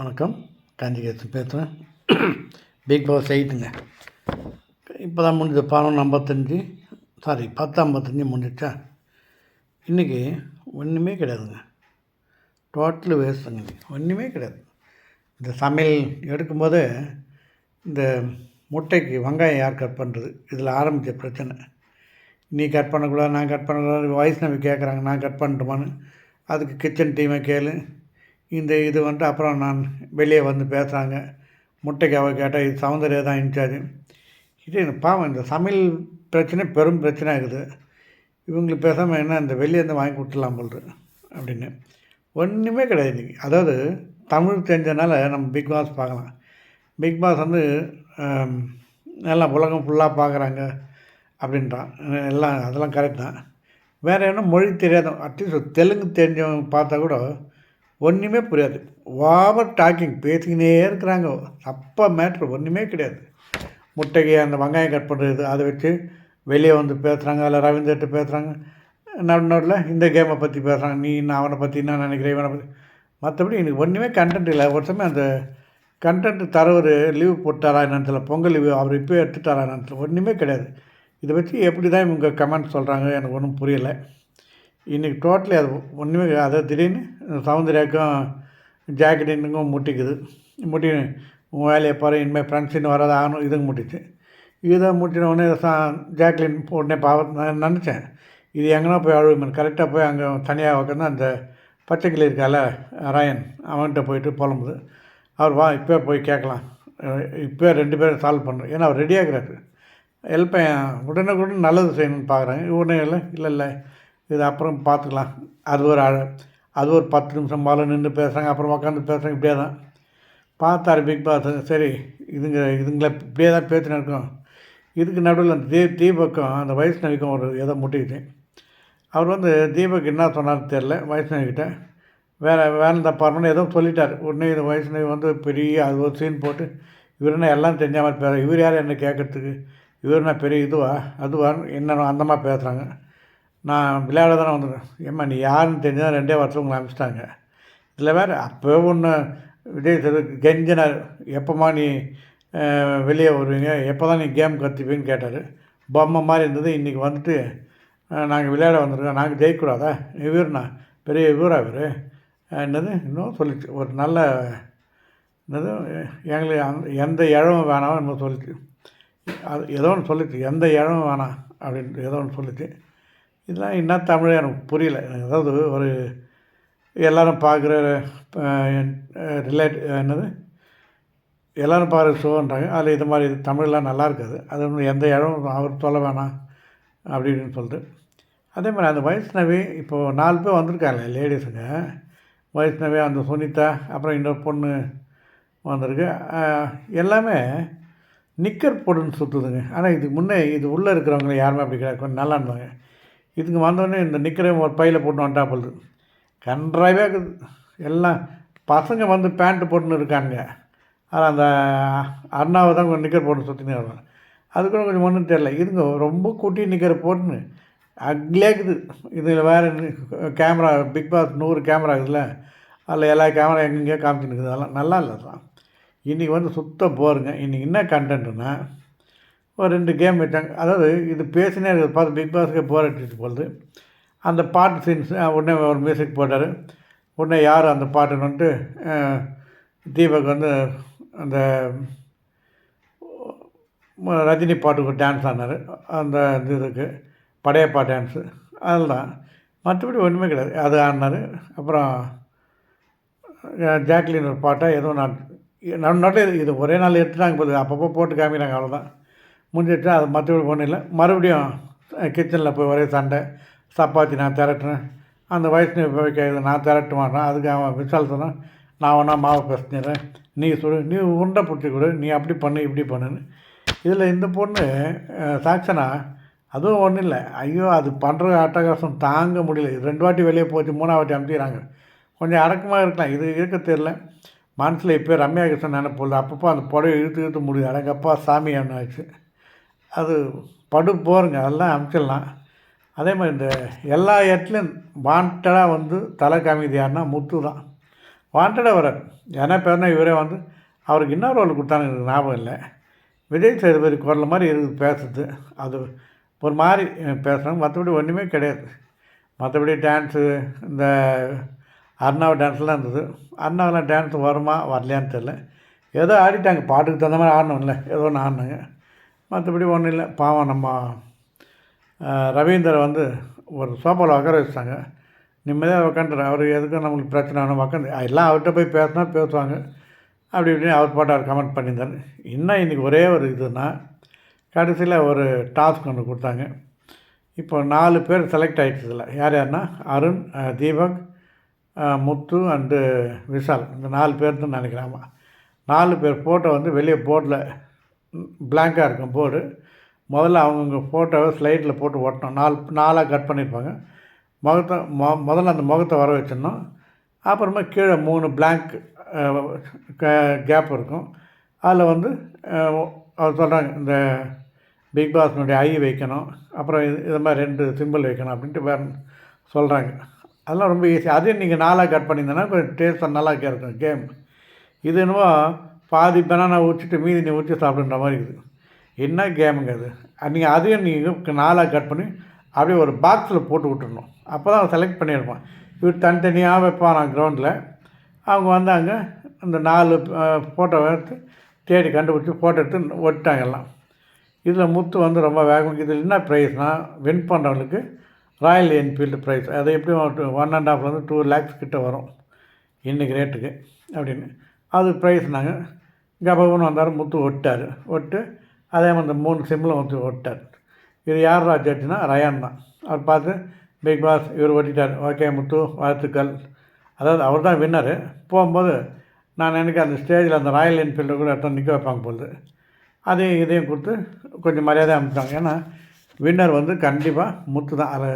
வணக்கம். காஞ்சிகேசன் பேசுகிறேன் big pass எயிட்டுங்க இப்போ தான் முடிஞ்சது பதினொன்று ஐம்பத்தஞ்சு சாரி பத்து ஐம்பத்தஞ்சு முடிஞ்சிச்சா இன்றைக்கி ஒன்றுமே கிடையாதுங்க. டோட்டல் வேஸ்ட்டுங்க இன்றைக்கி ஒன்றுமே கிடையாது. இந்த சமையல் எடுக்கும்போது இந்த முட்டைக்கு வெங்காயம் யார் கட் பண்ணுறது இதில் ஆரம்பித்த பிரச்சனை. நீ கட் பண்ணக்கூடாது நான் கட் பண்ணக்கூடாது வைஷ்ணவி கேட்குறாங்க நான் கட் பண்ணட்டுமான்னு. அதுக்கு கிச்சன் டீமை கேளு. இந்த இது வந்துட்டு அப்புறம் நான் வெளியே வந்து பேசுகிறாங்க முட்டைக்கு அவள் கேட்டால் இது சௌந்தர்யா தான் இன்சார்ஜ். இது பாவம் இந்த சமையல் பிரச்சனை பெரும் பிரச்சனை ஆகுது இவங்களுக்கு பேசாமல் என்ன இந்த வெளியே இருந்து வாங்கி கொடுத்துடலாம் போல்து அப்படின்னு. ஒன்றுமே கிடையாது இன்றைக்கி அதாவது தமிழ் தெரிஞ்சனால நம்ம பிக் பாஸ் பார்க்கலாம். பிக் பாஸ் வந்து நல்லா உலகம் ஃபுல்லாக பார்க்குறாங்க அப்படின்றான் எல்லாம் அதெல்லாம் கரெக்ட் தான். வேறு என்ன மொழி தெரியாத அட்லீஸ்ட் தெலுங்கு தெரிஞ்சவங்க பார்த்தா கூட ஒன்றுமே புரியாது. ஓவர் டாக்கிங் பேசிக்கினே இருக்கிறாங்க. தப்பா மேட்ரு ஒன்றுமே கிடையாது. முட்டைக்கு அந்த வெங்காயம் கட் பண்ணுறது அதை வச்சு வெளியே வந்து பேசுகிறாங்க அதில் ரவீந்தர்கிட்ட பேசுகிறாங்க நடு நடுவில் இந்த கேமை பற்றி பேசுகிறாங்க நீ நான் அவனை பற்றி என்ன நினைக்கிறேன் இவனை பற்றி மற்றபடி எனக்கு ஒன்றுமே கண்டென்ட் இல்லை. ஒரு சமயம் அந்த கண்டென்ட் தரவர் லீவு போட்டாரா என்னன்னு பொங்கல் லீவு அவர் இப்போ எடுத்துட்டாரா என்னன்னு ஒன்றுமே கிடையாது. இதை வச்சு எப்படி தான் இவங்க கமெண்ட் சொல்கிறாங்க எனக்கு ஒன்றும் புரியலை. இன்றைக்கி டோட்டலி அது ஒன்றுமே அதை திடீர்னு சௌந்தர்யாக்கும் ஜாக்கெட்டினுக்கும் முட்டிக்குது. முட்டி உன் வேலையை பாரு இனிமேல் ஃப்ரெண்ட்ஸின்னு வராது ஆகணும். இதுங்க முட்டிச்சு. இதை முட்டின உடனே சா ஜாக்லின் உடனே பாவ நான் நினச்சேன்? இது எங்கன்னா போய் அழுவுமே. கரெக்டாக போய் அங்கே தனியாக உட்காந்து அந்த பச்சைக்கிளி இருக்கால ராயன் அவன்கிட்ட போயிட்டு புலம்புது. அவர் வா இப்போ போய் கேட்கலாம். இப்போ ரெண்டு பேரும் சால்வ் பண்ணுறோம் ஏன்னா அவர் ரெடியாகிறாரு ஹெல்ப் உடனே கூட நல்லது செய்யணும்னு பார்க்குறாங்க. உடனே இல்லை இல்லை இல்லை இது அப்புறம் பார்த்துக்கலாம். அது ஒரு அழ அது ஒரு பத்து நிமிஷம் மேலே நின்று பேசுகிறாங்க அப்புறம் உட்காந்து பேசுகிறாங்க இப்படியே தான். பார்த்தாரு பிக் பாஸ் சரி இதுங்க இதுங்களை இப்படியே தான் பேசினு இருக்கோம். இதுக்கு நடுவில் அந்த தீ தீபக்கும் அந்த வைஷ்ணவிக்கும் ஒரு எதை முட்டிக்கிச்சு அவர் வந்து தீபக் என்ன சொன்னார்னு தெரில வைஷ்ணவிக்கிட்ட வேறு வேலை தப்பாருன்னு ஏதோ சொல்லிட்டார். உடனே இந்த வைஷ்ணவி வந்து பெரிய அது ஒரு சீன் போட்டு இவர் என்ன எல்லாம் தெரிஞ்ச மாதிரி பேச இவர் யார் என்ன கேட்கறதுக்கு? இவர் என்ன பெரிய இதுவா அதுவான்னு என்னென்ன அந்தமாக பேசுகிறாங்க நான் விளையாட தானே வந்துடுறேன் ஏம்மா நீ யாருன்னு தெரிஞ்சால் ரெண்டே வருஷம் உங்களை அனுப்பிச்சிட்டாங்க. இதில் வேறு அப்போ ஒன்று விஜய் சேது கெஞ்சினார் எப்போம்மா நீ வெளியே வருவீங்க? எப்போ தான் நீ கேம் கற்றுப்பீன்னு கேட்டார். பொம்மை மாதிரி இருந்தது இன்றைக்கி வந்துட்டு நாங்கள் விளையாட வந்திருக்கோம். நாங்கள் ஜெயிக்கக்கூடாதா? இவர்ண்ணா? பெரிய இவரா இவர்? என்னது? இன்னும் சொல்லிச்சு. ஒரு நல்ல என்னது? எங்களுக்கு அந்த எந்த இழவும் வேணாம் இன்னும் சொல்லிச்சு. அது ஏதோ ஒன்று சொல்லிச்சு. எந்த இழவும் வேணாம் அப்படின்ட்டு ஏதோ ஒன்று சொல்லிச்சு. இதெல்லாம் என்ன தமிழே எனக்கு புரியல. அதாவது ஒரு எல்லோரும் பார்க்குற ரிலேட் என்னது? எல்லோரும் பார்க்குற ஷோன்றாங்க. அதில் இது மாதிரி இது தமிழ்லாம் நல்லா இருக்காது. அது ஒன்று எந்த இடம் அவர் சொல்ல வேணாம் அப்படின்னு சொல்லிட்டு. அதே மாதிரி அந்த வைஷ்ணவி இப்போது நாலு பேர் வந்திருக்காங்க லேடிஸுங்க. வைஷ்ணவி அந்த சுனிதா அப்புறம் இன்னொரு பொண்ணு வந்திருக்கு. எல்லாமே நிக்கர் போட்டுன்னு சுற்றுதுங்க ஆனால் இதுக்கு முன்னே இது உள்ளே இருக்கிறவங்க யாருமே அப்படி கிடையாது. கொஞ்சம் நல்லா இருந்தாங்க. இதுங்க வந்தோடனே இந்த நிக்கரை ஒரு பையில் போட்டு வந்துட்டா போகுது கன்றாவே இருக்குது. எல்லாம் பசங்க வந்து பேண்ட்டு போட்டுன்னு இருக்காங்க ஆனால் அந்த அண்ணாவை தான் கொஞ்சம் நிக்கர் போட்டு சுற்றினே வருவாங்க. அது கூட கொஞ்சம் ஒன்றும் தெரில இதுங்க ரொம்ப குட்டி நிக்கரை போட்டுன்னு. அக்லேக்குது இருக்குது. இதில் வேறு கேமரா பிக் பாஸ் நூறு கேமரா இருக்குதுல்ல. அதில் எல்லா கேமரா எங்கெங்கேயோ காமிச்சுன்னு இருக்குது. அதெல்லாம் நல்லா இல்லை தான் இன்றைக்கி வந்து சுத்த போருங்க. இன்றைக்கி என்ன கண்டென்ட்டுன்னா ஒரு ரெண்டு கேம் வச்சாங்க. அதாவது இது பேசினே இருக்குது பார்த்து பிக் பாஸ்க்கு போராட்டிட்டு போகுது அந்த பாட்டு சீன்ஸ் உடனே ஒரு மியூசிக் போட்டார். உடனே யார் அந்த பாட்டுன்னு வந்துட்டு தீபக் வந்து அந்த ரஜினி பாட்டுக்கு டான்ஸ் ஆனார் அந்த இது இதுக்கு படையப்பா டான்ஸு அதுதான். மற்றபடி ஒன்றுமே கிடையாது. அது ஆடினார். அப்புறம் ஜாக்லின் ஒரு பாட்டை ஏதோ நான் நான் நாட்டில் இது ஒரே நாள் எடுத்துட்டாங்க போது அப்பப்போ போட்டு காமிக்கிறாங்க அவ்வளோதான் முடிஞ்சிட்டு அது மற்றபடி ஒன்றும் இல்லை. மறுபடியும் கிச்சனில் போய் ஒரே சண்டை. சப்பாத்தி நான் திரட்டுறேன். அந்த வயசு போய் கேட்குது நான் திரட்ட மாட்டேன். அதுக்கு அவன் விசால் சொன்னான் நான் ஒன்றா மாவை பிசைஞ்சிடுறேன் நீ சொல்லு நீ உருண்டை பிடிச்சி கொடு. நீ அப்படி பண்ணு இப்படி பண்ணுன்னு. இதில் இந்த பொண்ணு சாக்ஷனா அதுவும் ஒன்றும் இல்லை. ஐயோ அது பண்ணுற அட்டகாசம் தாங்க முடியல. இது ரெண்டு வாட்டி வெளியே போச்சு மூணாவது வாட்டி அமுத்திக்கிறாங்க கொஞ்சம் அடக்கமாக இருக்கலாம். இது இருக்க தெரில மனசில் இப்போ ரம்யா கிருஷ்ணன் நினைப்போல் அப்பப்போ அந்த புடவை இழுத்து இழுத்து முடியுது அடங்கப்பா சாமி என்ன ஆச்சு அது படு போருங்க அதெல்லாம் அமுச்சிடலாம். அதே மாதிரி இந்த எல்லா இடத்துலையும் வாண்டடாக வந்து தலை காமிது யாருன்னா முத்து தான். வாண்டடாக வரார் ஏன்னா பேர்னா இவரே வந்து அவருக்கு இன்னொரு ரோல் கொடுத்தாங்க எனக்கு ஞாபகம் இல்லை. விஜய் சேதுபதி குரல் மாதிரி இருக்குது பேசுறது. அது ஒரு மாதிரி பேசுகிறாங்க மற்றபடி ஒன்றுமே கிடையாது. மற்றபடி டான்ஸு இந்த அர்ணாவை டான்ஸ்லாம் இருந்தது. அர்ணாவெலாம் டான்ஸ் வருமா வரலையான்னு தெரில ஏதோ ஆடிட்டாங்க. பாட்டுக்கு தகுந்த மாதிரி ஆடணும்ல. ஏதோ ஒன்று ஆடினாங்க. மற்றபடி ஒன்றும் இல்லை. பாவம் நம்ம ரவீந்தர் ரவீந்தரை வந்து ஒரு சோஃபாவில் உட்கார வச்சிட்டாங்க. நிம்மதியாக உட்காந்துரு அவர் எதுக்கும் நம்மளுக்கு பிரச்சனை வேணும் உட்காந்து எல்லாம் அவர்கிட்ட போய் பேசினா பேசுவாங்க. அப்படி இப்படின்னு அவர் பாட்டு அவர் கமெண்ட் பண்ணியிருந்தார். இன்னும் இன்றைக்கி ஒரே ஒரு இதுனா கடைசியில் ஒரு டாஸ்க் ஒன்று கொடுத்தாங்க. இப்போ நாலு பேர் செலக்ட் ஆகிடுச்சு இதில் யார் யாருன்னா அருண் தீபக் முத்து அண்டு விஷால் இந்த நாலு பேர் தான் நினைக்கிறேன் நாலு பேர் ஃபோட்டோ வந்து வெளியே போர்டில் பிளாங்காக இருக்கும் போர்டு முதல்ல அவங்கவுங்க ஃபோட்டோவை ஸ்லைடில் போட்டு ஒட்டணும். நாலு நாலாக கட் பண்ணியிருப்பாங்க. முகத்தை மொ முதல்ல அந்த முகத்தை வர வச்சிடணும். அப்புறமா கீழே மூணு பிளாங்க் கேப் இருக்கும். அதில் வந்து அவர் சொல்கிறாங்க இந்த பிக் பாஸ்னுடைய ஐ வைக்கணும். அப்புறம் இது இது மாதிரி ரெண்டு சிம்பிள் வைக்கணும் அப்படின்ட்டு வேறு சொல்கிறாங்க அதெல்லாம் ரொம்ப ஈஸி அதையும் நீங்கள் நாளாக கட் பண்ணியிருந்தேன்னா கொஞ்சம் டேஸ்ட்டாக நல்லா இருக்கும் கேம் இது என்னவோ பாதி பனானா ஊற்றிட்டு மீதி நீ ஊற்றி சாப்பிடுன்ற மாதிரி இருக்குது. என்ன கேமுங்க அது? நீங்கள் அதையும் நீங்கள் நாலாக கட் பண்ணி அப்படியே ஒரு பாக்ஸில் போட்டு விட்டுறணும். அப்போ தான் செலக்ட் பண்ணியிருப்பான். இவர் தனித்தனியாக வைப்பான் கிரவுண்டில் அவங்க வந்தாங்க. அந்த நாலு ஃபோட்டோவை எடுத்து தேடி கண்டுபிடிச்சி ஃபோட்டோ எடுத்து ஒட்டாங்க எல்லாம். இதில் முத்து வந்து ரொம்ப வேகம் இதில் என்ன ப்ரைஸ்னால் வின் பண்ணுறவங்களுக்கு ராயல் என்ஃபீல்டு ப்ரைஸ் அது எப்படியும் ஒன் அண்ட் ஹாஃப்லேருந்து டூ லேக்ஸ் கிட்ட வரும். இன்றைக்கி ரேட்டுக்கு அப்படின்னு. அது ப்ரைஸ் நாங்கள் ஜபவன் வந்தார் முத்து ஒட்டார் ஒட்டு அதே மாதிரி இந்த மூணு சிம்மில் வந்து ஒட்டார் இது யார் ஜட்ஜுனா ரயான் தான். அவர் பார்த்து பிக் பாஸ் இவர் ஓட்டிட்டார். ஓகே முத்து வாழ்த்துக்கள். அதாவது அவர் தான் வின்னரு. போகும்போது நான் எனக்கு அந்த ஸ்டேஜில் அந்த ராயல் என்ஃபீல்டை கூட எடுத்து நிற்க வைப்பாங்க போகுது அதையும் இதையும் கொடுத்து கொஞ்சம் மரியாதை அமைச்சாங்க ஏன்னா வின்னர் வந்து கண்டிப்பாக முத்து தான். அது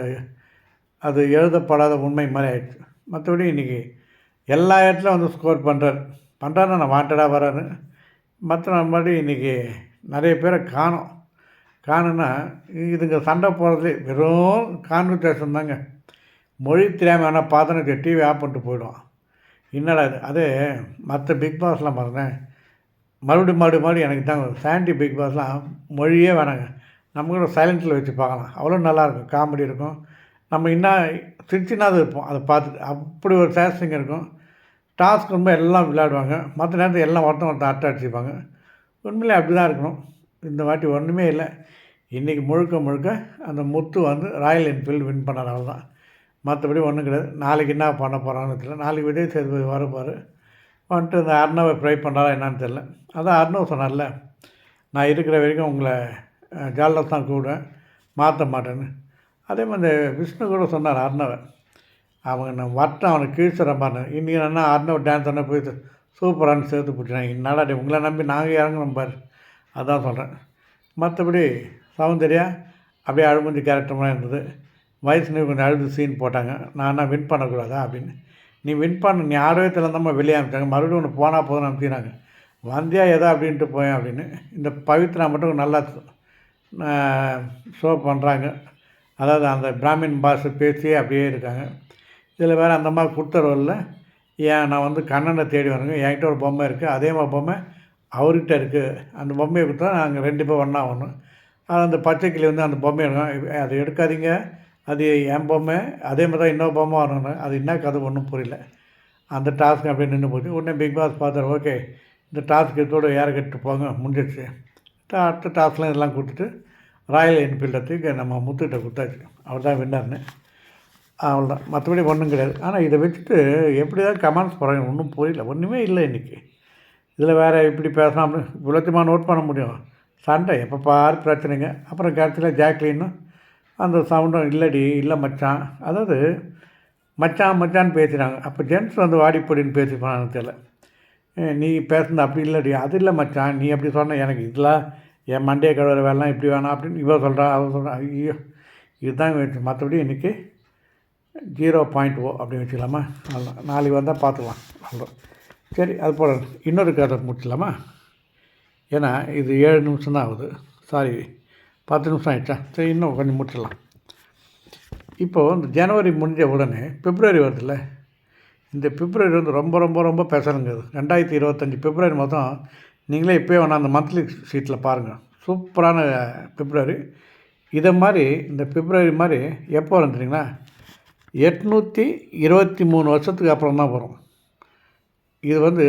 அது எழுதப்படாத உண்மை மாதிரி ஆயிடுச்சு. மற்றபடி இன்றைக்கி எல்லா இடத்துலையும் வந்து ஸ்கோர் பண்ணுறாரு பண்ணுறாருன்னா நான் வாண்டடாக வராரு. மற்ற மாதிரி இன்றைக்கி நிறைய பேரை காணோம். காணுன்னா இதுங்க சண்டை போடுறது வெறும் கான்வர்சேஷன் தாங்க. மொழி தெரியாமல் வேணால் பார்த்தோன்னு டிவி ஆஃப் பண்ணிட்டு போயிடும். என்னடா இது? அது மற்ற பிக் பாஸ்லாம் பாருங்கள் மறுபடியும் மறுபடியும் மறுபடியும் எனக்கு தான் சாண்டி பிக் பாஸ்லாம் மொழியே வேணாங்க. நம்ம கூட சைலண்ட்டில் வச்சு பார்க்கலாம். அவ்வளோ நல்லாயிருக்கும் காமெடி இருக்கும். நம்ம இன்னும் சிரிச்சினாது இருப்போம். அதை பார்த்துட்டு அப்படி ஒரு சேசிங் இருக்கும். டாஸ்க் ரொம்ப எல்லாம் விளையாடுவாங்க. மற்ற நேரத்தில் எல்லாம் ஒருத்தன் ஒருத்தன் அட்டை அடிச்சுப்பாங்க. உண்மையிலே அப்படி தான் இருக்கணும். இந்த வாட்டி ஒன்றுமே இல்லை. இன்றைக்கி முழுக்க முழுக்க அந்த முத்து வந்து ராயல் என்ஃபீல்டு வின் பண்ணார் தான் மற்றபடி ஒன்றும் கிடையாது. நாளைக்கு என்ன பண்ண போகிறான்னு தெரியல. நாளைக்கு விஜய் சேதுபதி வரப்பார் வந்துட்டு இந்த அர்ணவை ப்ரை பண்ணுறாரா என்னன்னு தெரில அதான் அர்ணவ் சொன்னார்ல நான் இருக்கிற வரைக்கும் உங்களை ஜாலில் தான் கூடுவேன் மாற்ற மாட்டேன்னு. அதே மாதிரி இந்த விஷ்ணு கூட சொன்னார் அர்ணவை. அவங்க நான் வரட்டும் அவனை கீழ்ச்சிடம்பாரு இன்றைக்கி என்ன அர்ணவ் டான்ஸ் என்ன போய் சூப்பரானு சேர்த்து பிடிச்சாங்க என்னடா உங்களை நம்பி நாங்கள் இறங்குறோம் பாரு. அதான் சொல்கிறேன் மற்றபடி சௌந்தர்யா அப்படியே அழுமஞ்சி கேரக்டர்லாம் இருந்தது. வயசுனு கொஞ்சம் அழுது சீன் போட்டாங்க. நான் வின் பண்ணக்கூடாதா அப்படின்னு. நீ வின் பண்ண நீ ஆடவே திறந்தாமல் வெளியே அனுப்பிச்சாங்க. மறுபடியும் ஒன்று போனால் போதும் அனுப்பிச்சினாங்க வந்தியா எதா அப்படின்ட்டு போயேன் அப்படின்னு. இந்த பவித்ரா மட்டும் நல்லா ஷோ பண்ணுறாங்க அதாவது அந்த பிராமின் பாஷை பேசியே அப்படியே இருக்காங்க. இதில் வேறு அந்த மாதிரி கொடுத்த ஏன் நான் வந்து கண்ணனை தேடி வரேங்க. என்கிட்ட ஒரு பொம்மை இருக்குது அதே மாதிரி பொம்மை அவர்கிட்ட இருக்குது அந்த பொம்மையை கொடுத்தா நாங்கள் ரெண்டு பேர் ஒன்றா ஒன்று அது அந்த பச்சை கிளி வந்து அந்த பொம்மை எடுக்கும். அதை எடுக்காதீங்க. அது என் பொம்மை. அதே மாதிரி தான் இன்னொரு பொம்மை வரணும். அது என்ன கதை ஒன்றும் புரியல. அந்த டாஸ்க் அப்படியே நின்று போச்சு. உடனே பிக் பாஸ் பார்த்தாரு ஓகே இந்த டாஸ்க் இதோட ஏற கட்டு போங்க? முடிஞ்சிடுச்சு. அடுத்த டாஸ்க்லாம் இதெல்லாம் கொடுத்துட்டு ராயல் என்ஃபீல்டத்துக்கு தூக்கி நம்ம முத்துக்கிட்ட கொடுத்தாச்சு. அவர் தான் வின்னர்னு அவ்வளோதான் மற்றபடி ஒன்றும் கிடையாது. ஆனால் இதை வச்சுட்டு எப்படி தான் கமெண்ட்ஸ் போகிறாங்க ஒன்றும் புரியல. ஒன்றுமே இல்லை இன்றைக்கி இதில் வேறு இப்படி பேசலாம் இவ்வளோத்தையுமா நோட் பண்ண முடியும்? சண்டை. எப்போ பாரு பிரச்சனைங்க. அப்புறம் கடைசியில் ஜாக்லின்னு அந்த சவுண்டும் இல்லடி இல்லை மச்சான். அதாவது மச்சான் மச்சான்னு பேசினாங்க அப்போ ஜென்ஸ் வந்து வாடிப்பொடின்னு பேசிப்பான்னு தெரியல. நீ பேசுனது அப்படி இல்லடி. அது இல்லை மச்சான். நீ அப்படி சொன்ன எனக்கு இதெல்லாம் என் மண்டையை கழுவுற வேலைலாம் இப்படி வேணாம் அப்படின்னு இவன் சொல்கிறான் அவன் சொல்கிறான் ஐயோ இதுதான் மற்றபடி இன்றைக்கி ஜீரோ பாயிண்ட் ஓ அப்படின்னு வச்சுக்கலாமா? நாளைக்கு வந்தால் பார்த்துக்கலாம். அவ்வளோ சரி அது போல் இன்னொரு கதை முடிச்சிடலாமா ஏன்னா இது ஏழு நிமிஷம் தான் ஆகுது. சாரி பத்து நிமிஷம் ஆயிடுச்சா? சரி இன்னும் கொஞ்சம் முடிச்சிடலாம். இப்போது இந்த ஜனவரி முடிஞ்ச உடனே பிப்ரவரி வருதுல்ல? இந்த பிப்ரவரி வந்து ரொம்ப ரொம்ப ரொம்ப பெசலுங்கிறது ரெண்டாயிரத்தி இருபத்தஞ்சி பிப்ரவரி மொத்தம் நீங்களே இப்போயே வேணால் அந்த மந்த்லி ஷீட்டில் பாருங்கள் சூப்பரான பிப்ரவரி. இதை மாதிரி இந்த பிப்ரவரி மாதிரி எப்போ வரும் எட்நூற்றி இருபத்தி மூணு வருஷத்துக்கு அப்புறம் தான் வரும். இது வந்து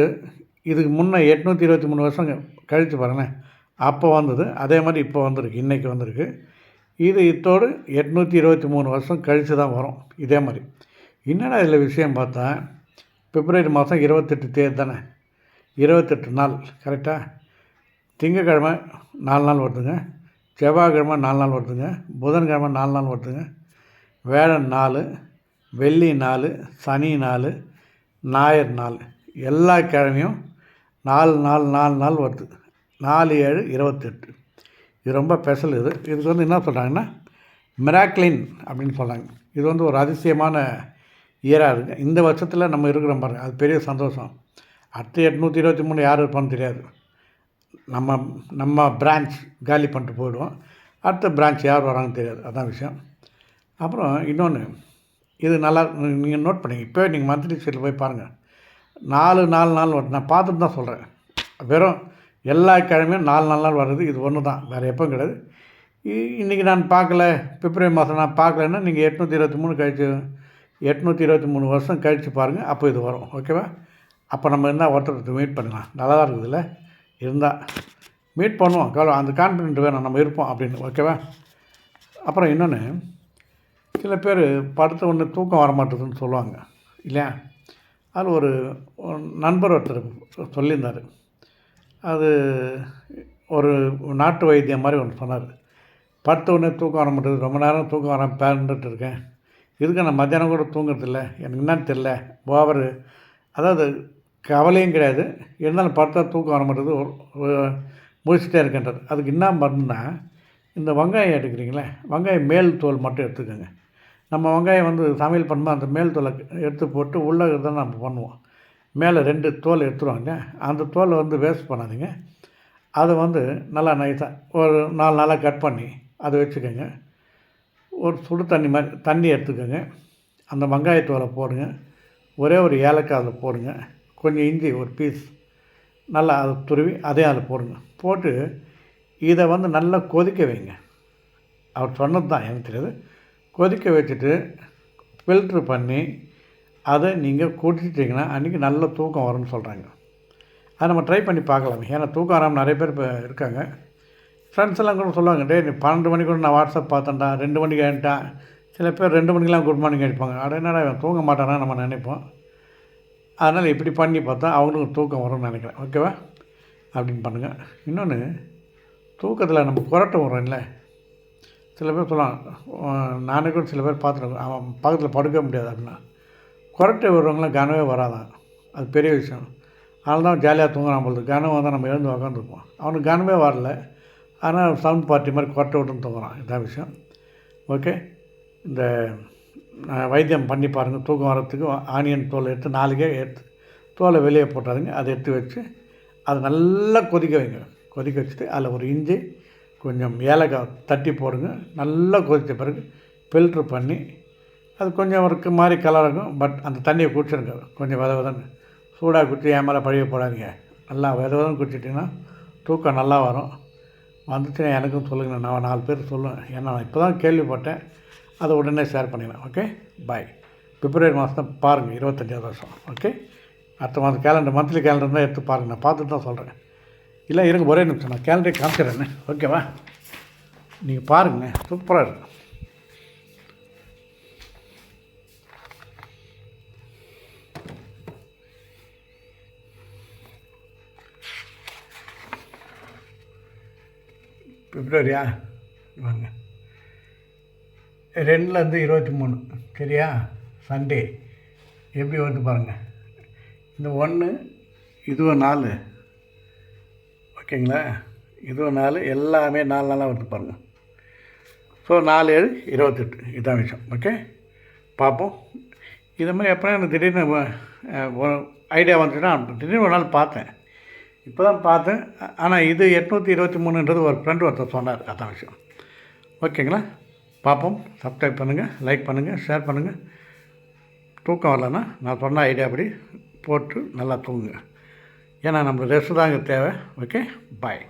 இதுக்கு முன்னே எட்நூற்றி இருபத்தி மூணு வருஷம் கழித்து பாருங்களேன். அப்போ வந்தது அதே மாதிரி இப்போ வந்திருக்கு இன்றைக்கி வந்திருக்கு. இது இத்தோடு எட்நூற்றி இருபத்தி மூணு வருஷம் கழித்து தான் வரும் இதே மாதிரி. என்னடா இதில் விஷயம் பார்த்தா பிப்ரவரி மாதம் இருபத்தெட்டு தேதி தானே? இருபத்தெட்டு நாள் கரெக்டாக திங்கக்கிழமை நாலு நாள் வருதுங்க செவ்வாய்க்கிழமை நாலு நாள் வருதுங்க புதன்கிழமை நாலு நாள் வருதுங்க வேழன் நாலு வெள்ளி நாலு சனி நாலு ஞாயிறு நாள். எல்லா கிழமையும் நாலு நாலு நாலு நாள் வருது. நாலு ஏழு இருபத்தெட்டு. இது ரொம்ப ஸ்பெஷல் இது. இதுக்கு வந்து என்ன சொல்கிறாங்கன்னா மிராக்லின் அப்படின்னு சொல்கிறாங்க இது வந்து ஒரு அதிசயமான இயராக இருக்குது இந்த வருஷத்தில் நம்ம இருக்கிறோம் பாருங்கள் அது பெரிய சந்தோஷம். அடுத்த எட்நூற்றி இருபத்தி மூணு யார் இருப்பான்னு தெரியாது. நம்ம நம்ம பிரான்ச் காலி பண்ணிட்டு போயிடுவோம். அடுத்த பிரான்ச் யார் வராங்கன்னு தெரியாது. அதான் விஷயம். அப்புறம் இன்னொன்று இது நல்லா நீங்கள் நோட் பண்ணிங்க. இப்போ நீங்கள் மந்த்லி சீட்டில் போய் பாருங்கள் நாலு நாலு நாள் வரும் நான் பார்த்துட்டு தான் சொல்கிறேன் வெறும் எல்லா கிழமையும் நாலு நாலு நாள் வர்றது இது ஒன்று தான். வேறு எப்போ கிடையாது. இன்றைக்கி நான் பார்க்கல. பிப்ரவரி மாதம் நான் பார்க்கலன்னா நீங்கள் எட்நூற்றி இருபத்தி மூணு கழிச்சு எட்நூற்றி இருபத்தி மூணு வருஷம் கழித்து பாருங்கள் அப்போ இது வரும். ஓகேவா அப்போ நம்ம இருந்தால் ஒருத்தர் மீட் பண்ணலாம். நல்லா தான் இருக்குதுல்ல? இருந்தால் மீட் பண்ணுவோம். கவலை அந்த கான்ஃபிடென்ட் வேணும். நம்ம இருப்போம் அப்படின்னு. ஓகேவா அப்புறம் இன்னொன்று சில பேர் படுத்த உடனே தூக்கம் வர மாட்டேதுன்னு சொல்லுவாங்க. இல்லையா? அதில் ஒரு நண்பர் ஒருத்தர் சொல்லியிருந்தார். அது ஒரு நாட்டு வைத்தியம் மாதிரி ஒன்று சொன்னார். படுத்த உடனே தூக்கம் வர மாட்டேது. ரொம்ப நேரம் தூக்கம் வர பேரண்டுட்டு இருக்கேன். இதுக்கு நான் மத்தியானம் கூட தூங்குறதில்ல எனக்கு என்னன்னு தெரில ஓவர். அதாவது கவலையும் கிடையாது. இருந்தாலும் படுத்தா தூக்கம் வர மாட்டேது. முடிச்சுட்டே இருக்கின்றது அதுக்கு என்ன மருந்துன்னா இந்த வெங்காயம் எடுக்கிறீங்களே வெங்காயம் மேல் தோல் மட்டும் எடுத்துக்கோங்க. நம்ம வெங்காயம் வந்து சமையல் பண்ணும்போது அந்த மேல் தோலை எடுத்து போட்டு உள்ளே தான் நம்ம பண்ணுவோம். மேலே ரெண்டு தோல் எடுத்துருவாங்க. அந்த தோலை வந்து வேஸ்ட் பண்ணாதீங்க. அதை வந்து நல்லா நைஸாக ஒரு நாலு நாளாக கட் பண்ணி அதை வச்சுக்கோங்க. ஒரு சுடு தண்ணி மாதிரி தண்ணி எடுத்துக்கோங்க. அந்த வெங்காயத்தோலை போடுங்க. ஒரே ஒரு ஏலக்காய் அதில் போடுங்க. கொஞ்சம் இஞ்சி ஒரு பீஸ் நல்லா அதை துருவி அதே அதில் போடுங்க. போட்டு இதை வந்து நல்லா கொதிக்க வைங்க. அவர் சொன்னது தான் எனக்கு தெரியாது. கொதிக்க வச்சுட்டு ஃபில்ட்ரு பண்ணி அதை நீங்கள் குடிச்சிட்டிங்கன்னா அன்றைக்கி நல்ல தூக்கம் வரும்னு சொல்கிறாங்க அதை நம்ம ட்ரை பண்ணி பார்க்கலாம். ஏன்னா தூக்கம் வராமல் நிறைய பேர் இப்போ இருக்காங்க. ஃப்ரெண்ட்ஸ் எல்லாம் கூட சொல்லுவாங்க டே நீ பன்னெண்டு மணிக்கு கூட நான் வாட்ஸ்அப் பார்த்தேன்டா ரெண்டு மணிக்கு ஆகிட்டான் சில பேர் ரெண்டு மணிக்கெலாம் குட் மார்னிங் அடிப்பாங்க. அட என்னடா தூங்க மாட்டானா நம்ம நினைப்போம். அதனால் இப்படி பண்ணி பார்த்தா அவங்களுக்கு தூக்கம் வரும்னு நினைக்கிறேன். ஓகேவா அப்படின்னு பண்ணுங்கள் இன்னொன்று தூக்கத்தில் நம்ம குரட்டை வரோம்ல சில பேர் சொல்லுவாங்க நானே கூட சில பேர் பார்த்துருக்கேன். அவன் பக்கத்தில் படுக்க முடியாது அப்படின்னா. குரட்டை விடுறவங்களாம் கனவே வராதான் அது பெரிய விஷயம். அதனால தான் ஜாலியாக தூங்குறான் பொழுது கனம் வந்தால் நம்ம எழுந்து உக்காந்துருப்போம். அவனுக்கு கனமே வரல. ஆனால் சவுண்ட் பார்ட்டி மாதிரி குரட்டை விட்டுன்னு தூங்குறான். இதான் விஷயம். ஓகே. இந்த வைத்தியம் பண்ணி பாருங்கள் தூக்கம் வரத்துக்கு ஆனியன் தோலை எடுத்து நாளைக்கே எடுத்து தோலை வெளியே போட்டாருங்க அதை எடுத்து வச்சு அதை நல்லா கொதிக்க வைங்க. கொதிக்க வச்சுட்டு அதில் ஒரு இஞ்சி கொஞ்சம் ஏலக்காய் தட்டி போடுங்க. நல்லா கொதித்த பிறகு ஃபில்ட்ரு பண்ணி அது கொஞ்சம் ஒரு மாதிரி கலர் இருக்கும். பட் அந்த தண்ணியை குடிச்சிருங்க. கொஞ்சம் வித விதன்னு. சூடாக குடிச்சு என் மேலே பழைய போடாதீங்க. நல்லா வித விதம் குடிச்சிட்டிங்கன்னா தூக்கம் நல்லா வரும். வந்துச்சுன்னா எனக்கும் சொல்லுங்கள் நான் நாலு பேர் சொல்லுவேன். ஏன்னா நான் இப்போ தான் கேள்விப்பட்டேன். அதை உடனே ஷேர் பண்ணிடலாம் ஓகே பாய் பிப்ரவரி மாதம் தான் பாருங்கள் இருபத்தஞ்சாவது வருஷம். ஓகே அடுத்த மாதம் கேலண்டர் மந்த்லி கேலண்டர் தான் எடுத்து பாருங்கள் நான் பார்த்துட்டு தான் சொல்கிறேன் இல்லை இருங்க ஒரே நிமிஷம் நான் கேலண்டரை காமிச்சிடுறேண்ணே ஓகேவா நீங்கள் பாருங்கள் சூப்பராக இருக்கும் பிப்ரவரியா வாங்க. ரெண்டுலேருந்து இருபத்தி மூணு சரியா? சண்டே எப்படி வருது பாருங்கள் இந்த ஒன்று இதுவும் நாலு. ஓகேங்களா? இது நாலு எல்லாமே நாலு நாளாக வருது பாருங்கள் ஸோ நாலு ஏழு இருபத்தெட்டு. இதான் விஷயம். ஓகே பார்ப்போம். இது மாதிரி எப்போ எனக்கு திடீர்னு ஐடியா வந்துச்சுன்னா திடீர்னு ஒரு நாள் பார்த்தேன். இப்போ தான் பார்த்தேன். ஆனால் இது எட்நூற்றி இருபத்தி மூணுன்றது ஒரு ஃப்ரெண்டு ஒருத்தர் சொன்னார். அதான் விஷயம். ஓகேங்களா? பார்ப்போம். சப்ஸ்கிரைப் பண்ணுங்கள் லைக் பண்ணுங்கள் ஷேர் பண்ணுங்கள் தூக்கம் வரலன்னா நான் சொன்ன ஐடியா படி போட்டு நல்லா தூங்குங்க. ஏன்னா நம்மளுக்கு ரெஸ்ட்டு தாங்க தேவை. Okay bye